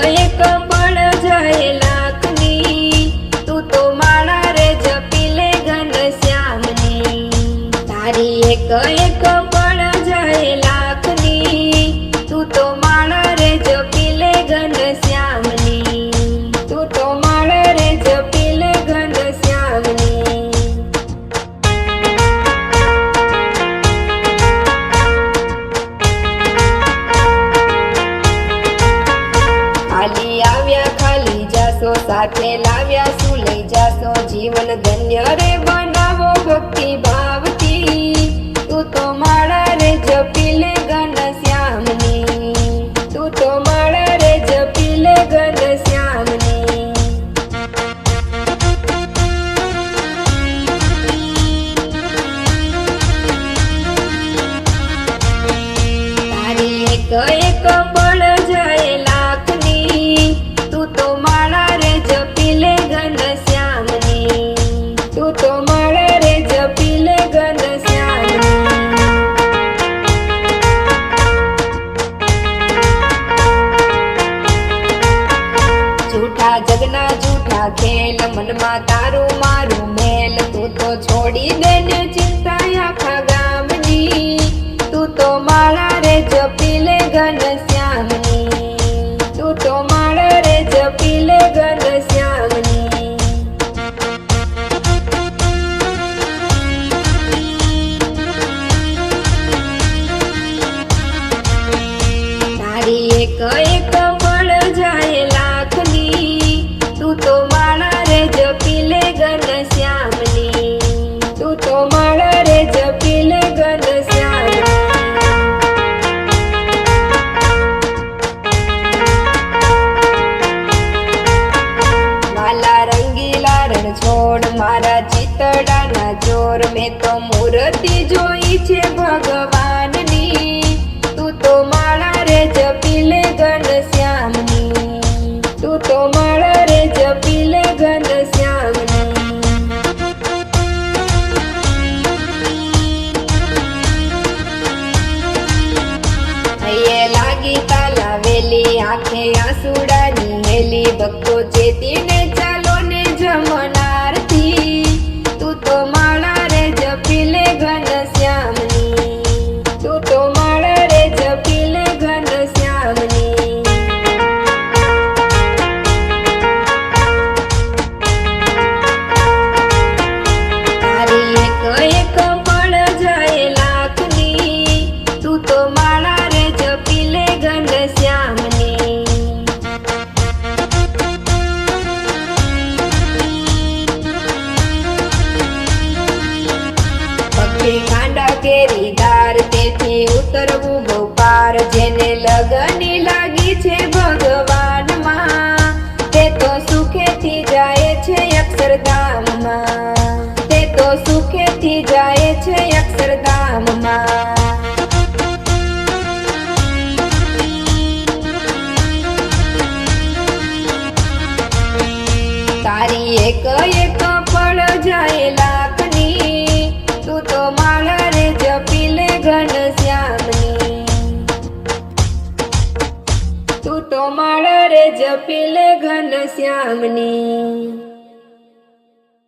એક પળ જાય લાખની, તું તો માળા રે જપી લે ઘન શ્યામની તારી એક પળ જાય સાથે લાવ્યા શું લઈ જાશો? જીવન ધન્ય રે બનાવો ભક્તિ ભાવથી તું તો માળા રે જપી લે ઘન શ્યામની. તું તો માળા રે જપી લે ઘન શ્યામની. તારી એક એક જૂઠા ખેલ મનમાં તારું મારું મેલ. તું તો છોડી દે ને ચિંતા આખા ગામની. તું તો માળા રે જપી લે ઘન શ્યામની. તું તો માળા રે જપી લે ઘન શ્યામની. એક એક તો મૂર્તિ જોઈ છે ભગવાનની. તું તો માળા રે જપી લે ઘન શ્યામની. તું તો માળા રે જપી લે ઘન શ્યામની. હૈયે લાગી તાલાવેલી આંખે આંસુડાની હેલી, ભક્તો ચેતીને પક્ષી ખાંડા કેરી દાર તેથી ઉતરવું ગોપાર પાર જેને લગની લાગી છે ભગવાનમાં. તે તો સુખેથી જાય છે અક્ષરધામમાં. તે તો સુખેથી જાય છે અક્ષરધામમાં. તારી એક એક તો માળા રે જપી ઘન શ્યામની.